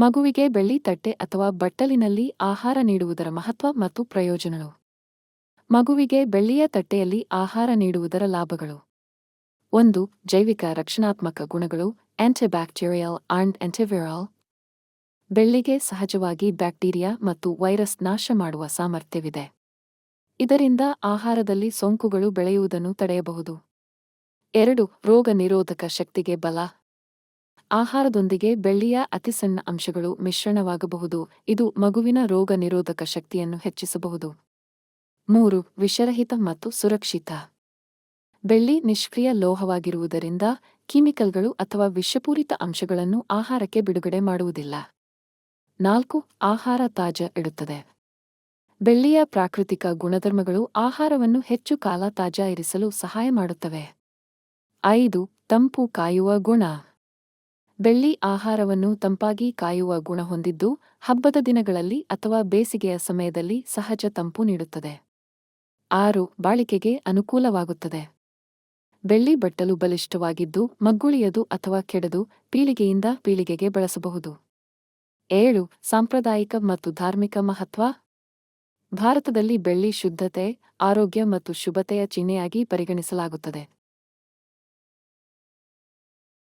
ಮಗುವಿಗೆ ಬೆಳ್ಳಿ ತಟ್ಟೆ ಅಥವಾ ಬಟ್ಟಲಿನಲ್ಲಿ ಆಹಾರ ನೀಡುವುದರ ಮಹತ್ವ ಮತ್ತು ಪ್ರಯೋಜನಗಳು. ಮಗುವಿಗೆ ಬೆಳ್ಳಿಯ ತಟ್ಟೆಯಲ್ಲಿ ಆಹಾರ ನೀಡುವುದರ ಲಾಭಗಳು. ಒಂದು, ಜೈವಿಕ ರಕ್ಷಣಾತ್ಮಕ ಗುಣಗಳು ಆಂಟಿಬ್ಯಾಕ್ಟೀರಿಯಲ್ ಅಂಡ್ ಆಂಟಿವಿರಲ್ ಬೆಳ್ಳಿಗೆ ಸಹಜವಾಗಿ ಬ್ಯಾಕ್ಟೀರಿಯಾ ಮತ್ತು ವೈರಸ್ ನಾಶ ಮಾಡುವ ಸಾಮರ್ಥ್ಯವಿದೆ. ಇದರಿಂದ ಆಹಾರದಲ್ಲಿ ಸೋಂಕುಗಳು ಬೆಳೆಯುವುದನ್ನು ತಡೆಯಬಹುದು. ಎರಡು ರೋಗ ನಿರೋಧಕ ಶಕ್ತಿಗೆ ಬಲ ಆಹಾರದೊಂದಿಗೆ ಬೆಳ್ಳಿಯ ಅತಿಸಣ್ಣ ಅಂಶಗಳು ಮಿಶ್ರಣವಾಗಬಹುದು. ಇದು ಮಗುವಿನ ರೋಗ ನಿರೋಧಕ ಶಕ್ತಿಯನ್ನು ಹೆಚ್ಚಿಸಬಹುದು. ಮೂರು, ವಿಷರಹಿತ ಮತ್ತು ಸುರಕ್ಷಿತ. ಬೆಳ್ಳಿ ನಿಷ್ಕ್ರಿಯ ಲೋಹವಾಗಿರುವುದರಿಂದ ಕೆಮಿಕಲ್ಗಳು ಅಥವಾ ವಿಷಪೂರಿತ ಅಂಶಗಳನ್ನು ಆಹಾರಕ್ಕೆ ಬಿಡುಗಡೆ ಮಾಡುವುದಿಲ್ಲ. ನಾಲ್ಕು, ಆಹಾರ ತಾಜಾ ಇಡುತ್ತದೆ. ಬೆಳ್ಳಿಯ ಪ್ರಾಕೃತಿಕ ಗುಣಧರ್ಮಗಳು ಆಹಾರವನ್ನು ಹೆಚ್ಚು ಕಾಲ ತಾಜಾ ಇರಿಸಲು ಸಹಾಯ ಮಾಡುತ್ತವೆ. ಐದು, ತಂಪು ಕಾಯುವ ಗುಣ. ಬೆಳ್ಳಿ ಆಹಾರವನ್ನು ತಂಪಾಗಿ ಕಾಯುವ ಗುಣ ಹೊಂದಿದ್ದು, ಹಬ್ಬದ ದಿನಗಳಲ್ಲಿ ಅಥವಾ ಬೇಸಿಗೆಯ ಸಮಯದಲ್ಲಿ ಸಹಜ ತಂಪು ನೀಡುತ್ತದೆ. ಆರು, ಬಾಳಿಕೆಗೆ ಅನುಕೂಲವಾಗುತ್ತದೆ. ಬೆಳ್ಳಿ ಬಟ್ಟಲು ಬಲಿಷ್ಠವಾಗಿದ್ದು, ಮಗ್ಗುಳಿಯದು ಅಥವಾ ಕೆಡದು ಪೀಳಿಗೆಯಿಂದ ಪೀಳಿಗೆಗೆ ಬಳಸಬಹುದು. ಏಳು, ಸಾಂಪ್ರದಾಯಿಕ ಮತ್ತು ಧಾರ್ಮಿಕ ಮಹತ್ವ. ಭಾರತದಲ್ಲಿ ಬೆಳ್ಳಿ ಶುದ್ಧತೆ, ಆರೋಗ್ಯ ಮತ್ತು ಶುಭತೆಯ ಚಿಹ್ನೆಯಾಗಿ ಪರಿಗಣಿಸಲಾಗುತ್ತದೆ.